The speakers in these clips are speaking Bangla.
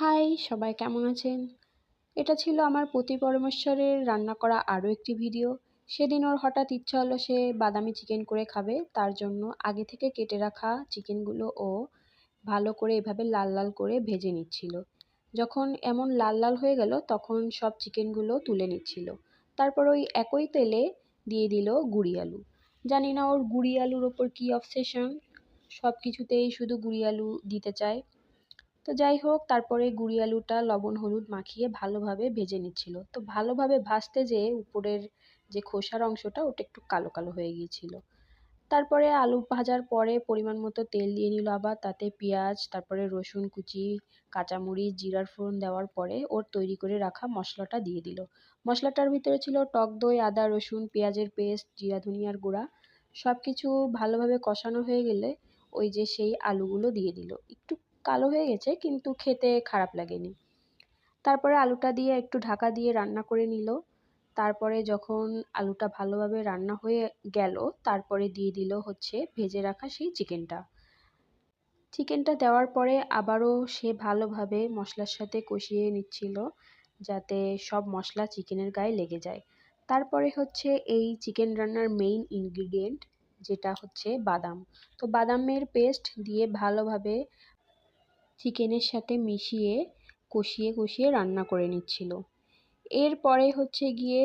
হাই, সবাই কেমন আছেন? এটা ছিল আমার প্রতি পরমেশ্বরের রান্না করা আরও একটি ভিডিও। সেদিন ওর হঠাৎ ইচ্ছা হলো সে বাদামি চিকেন করে খাবে। তার জন্য আগে থেকে কেটে রাখা চিকেনগুলো ও ভালো করে এভাবে লাল লাল করে ভেজে নিচ্ছিল। যখন এমন লাল লাল হয়ে গেল, তখন সব চিকেনগুলো তুলে নিচ্ছিল। তারপর ওই একই তেলে দিয়ে দিল গুড়ি আলু। জানি না ওর গুড়ি আলুর ওপর কী অবসেশন সব কিছুতেই শুধু গুড়ি আলু দিতে চায়। তো যাই হোক, তারপরে গুড়ি আলুটা লবণ হলুদ মাখিয়ে ভালোভাবে ভেজে নিচ্ছিল। তো ভালোভাবে ভাজতে যেয়ে উপরের যে খোসার অংশটা, ওটা একটু কালো কালো হয়ে গিয়েছিল। তারপরে আলু ভাজার পরে পরিমাণ মতো তেল দিয়ে নিল আবার, তাতে পেঁয়াজ, তারপরে রসুন কুচি, কাঁচামরিচ, জিরার ফোড়ন দেওয়ার পরে ওর তৈরি করে রাখা মশলাটা দিয়ে দিল। মশলাটার ভিতরে ছিল টক দই, আদা, রসুন, পেঁয়াজের পেস্ট, জিরা, ধনিয়ার গুঁড়া। সব কিছু ভালোভাবে কষানো হয়ে গেলে ওই যে সেই আলুগুলো দিয়ে দিল। একটু কালো হয়ে গেছে, কিন্তু খেতে খারাপ লাগেনি। তারপরে আলুটা দিয়ে একটু ঢাকা দিয়ে রান্না করে নিল। তারপরে যখন আলুটা ভালোভাবে রান্না হয়ে গেল, তারপরে দিয়ে দিল হচ্ছে ভেজে রাখা সেই চিকেনটা। চিকেনটা দেওয়ার পরে আবারও সে ভালোভাবে মশলার সাথে কষিয়ে নিচ্ছিল, যাতে সব মশলা চিকেনের গায়ে লেগে যায়। তারপরে হচ্ছে এই চিকেন রান্নার মেইন ইনগ্রিডিয়েন্ট যেটা হচ্ছে বাদাম। তো বাদামের পেস্ট দিয়ে ভালোভাবে চিকেনের সাথে মিশিয়ে কষিয়ে কষিয়ে রান্না করে নিচ্ছিল। এরপরে হচ্ছে গিয়ে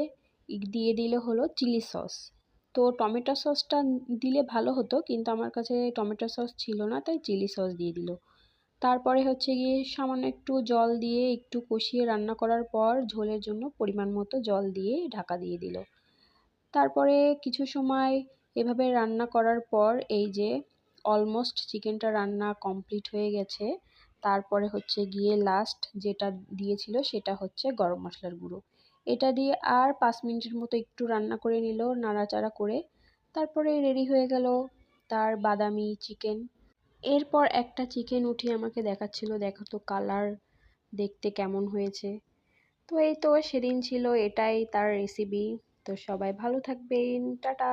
দিয়ে দিলে হলো চিলি সস তো টমেটো সসটা দিলে ভালো হতো, কিন্তু আমার কাছে টমেটো সস ছিল না, তাই চিলি সস দিয়ে দিল। তারপরে হচ্ছে গিয়ে সামান্য একটু জল দিয়ে একটু কষিয়ে রান্না করার পর ঝোলের জন্য পরিমাণ মতো জল দিয়ে ঢাকা দিয়ে দিল। তারপরে কিছু সময় এভাবে রান্না করার পর এই যে অলমোস্ট চিকেনটা রান্না কমপ্লিট হয়ে গেছে তারপরে হচ্ছে গিয়ে লাস্ট যেটা দিয়েছিল সেটা হচ্ছে গরম মশলার গুঁড়ো। এটা দিয়ে আর পাঁচ মিনিটের মতো একটু রান্না করে নিল, নাড়াচাড়া করে। তারপরে রেডি হয়ে গেল তার বাদামি চিকেন এরপর একটা চিকেন উঠিয়ে আমাকে দেখাচ্ছিল, দেখো তো কালার দেখতে কেমন হয়েছে? তো এই তো সেদিন ছিল, এটাই তার রেসিপি তো সবাই ভালো থাকবেন, টাটা।